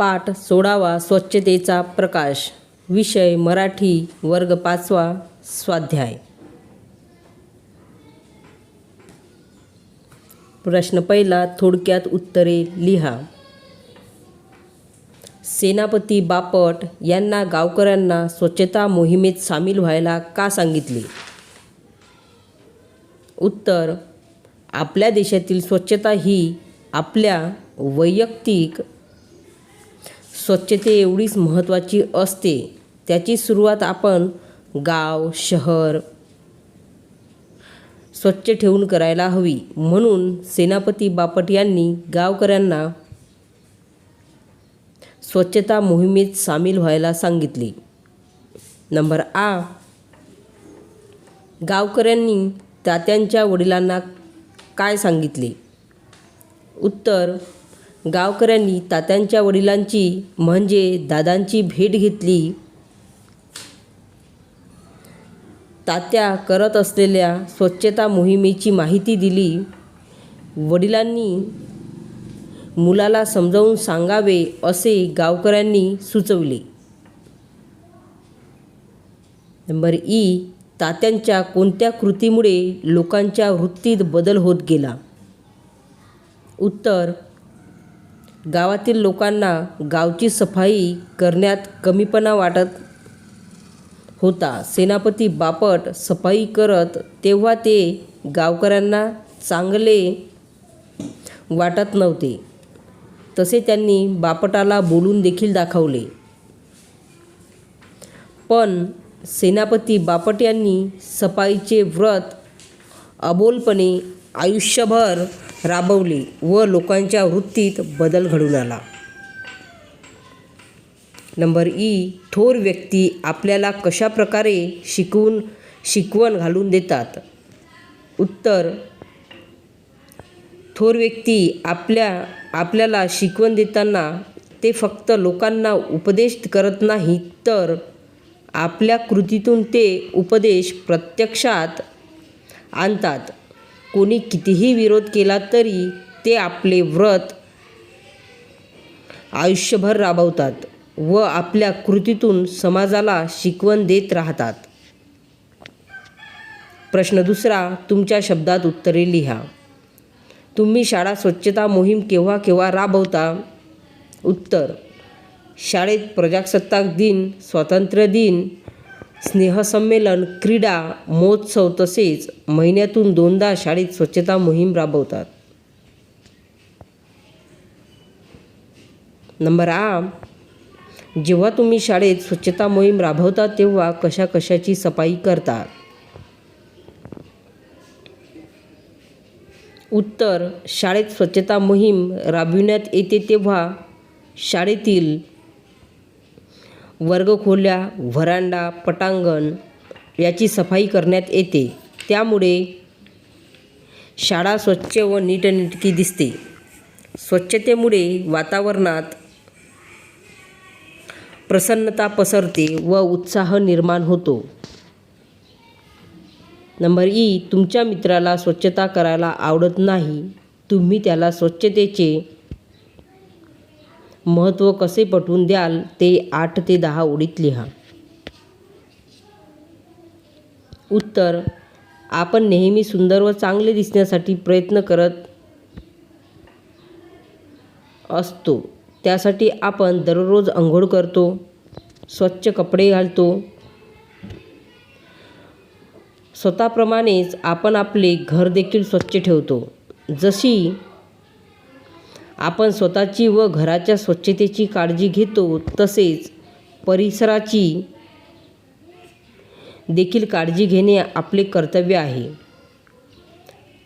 पाठ सोडावा स्वच्छतेचा प्रकाश. विषय मराठी वर्ग पाचवा स्वाध्याय. प्रश्न पहिला थोडक्यात उत्तरे लिहा. सेनापती बापट यांना गावकऱ्यांना स्वच्छता मोहिमेत सामील व्हायला का सांगितले? उत्तर आपल्या देशातील स्वच्छता ही आपल्या वैयक्तिक स्वच्छते एवढीच महत्त्वाची असते. त्याची सुरुवात आपण गाव शहर स्वच्छ ठेवून करायला हवी. म्हणून सेनापती बापट यांनी गावकऱ्यांना स्वच्छता मोहिमेत सामील व्हायला सांगितले. नंबर आ. गावकऱ्यांनी तात्यांच्या वडिलांना काय सांगितले? उत्तर गावकऱ्यांनी तात्यांच्या वडिलांची म्हणजे दादांची भेट घेतली. तात्या करत असलेल्या स्वच्छता मोहिमेची माहिती दिली. वडिलांनी मुलाला समजावून सांगावे असे गावकऱ्यांनी सुचवले. नंबर ई तात्यांच्या कोणत्या कृतीमुळे लोकांच्या वृत्तीत बदल होत गेला? उत्तर गावातील लोकांना गावची सफाई करण्यात कमीपणा वाटत होता. सेनापती बापट सफाई करत तेव्हा ते गावकऱ्यांना चांगले वाटत नव्हते. तसे त्यांनी बापटाला बोलून देखील दाखवले. पण सेनापती बापट यांनी सफाईचे व्रत अबोलपणे आयुष्यभर राबवली व लोकांच्या वृत्तीत बदल घडून आला. नंबर ई थोर व्यक्ती आपल्याला कशा प्रकारे शिकवून शिकवण घालून देतात? उत्तर थोर व्यक्ती आपल्या आपल्याला शिकवण देताना ते फक्त लोकांना उपदेश करत नाही तर आपल्या कृतीतून ते उपदेश प्रत्यक्षात आणतात. कोणी कितीही विरोध केला तरी ते आपले व्रत आयुष्यभर राबवतात व आपल्या कृतीतून समाजाला शिकवण देत राहतात. प्रश्न दुसरा तुमच्या शब्दात उत्तरे लिहा. तुम्ही शाळा स्वच्छता मोहीम केव्हा केव्हा राबवता? उत्तर शाळेत प्रजासत्ताक दिन स्वातंत्र्य दिन स्नेहसंमेलन क्रीडा महोत्सव तसेच महिन्यातून दोनदा शाळेत स्वच्छता मोहीम राबवतात. नंबर आ जेव्हा तुम्ही शाळेत स्वच्छता मोहीम राबवता तेव्हा कशा कशाची सफाई करतात? उत्तर शाळेत स्वच्छता मोहीम राबविण्यात येते तेव्हा शाळेतील वर्गखोल्या व्हरांडा पटांगण याची सफाई करण्यात येते. त्यामुळे शाळा स्वच्छ व नीटनेटकी दिसते. स्वच्छतेमुळे वातावरणात प्रसन्नता पसरते व उत्साह निर्माण होतो. नंबर ई तुमच्या मित्राला स्वच्छता करायला आवडत नाही. तुम्ही त्याला स्वच्छतेचे महत्त्व कसे पटवून द्याल ते आठ ते दहा ओळीत लिहा. उत्तर आपण नेहमी सुंदर व चांगले दिसण्यासाठी प्रयत्न करत असतो. त्यासाठी आपण दररोज आंघोळ करतो स्वच्छ कपडे घालतो. स्वतःप्रमाणेच आपण आपले घर देखील स्वच्छ ठेवतो. जशी आपण स्वतःची व घराच्या स्वच्छतेची काळजी घेतो तसेच परिसराची देखील काळजी घेणे आपले कर्तव्य आहे.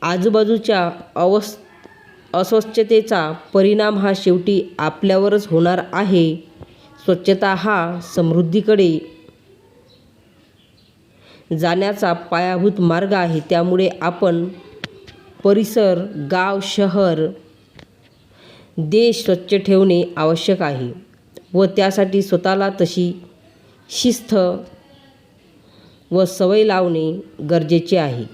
आजूबाजूच्या अवस् अस्वच्छतेचा परिणाम हा शेवटी आपल्यावरच होणार आहे. स्वच्छता हा समृद्धीकडे जाण्याचा पायाभूत मार्ग आहे. त्यामुळे आपण परिसर गाव शहर देश स्वच्छ ठेवणे आवश्यक आहे व त्यासाठी स्वतःला तशी शिस्त व सवय लावणे गरजेचे आहे.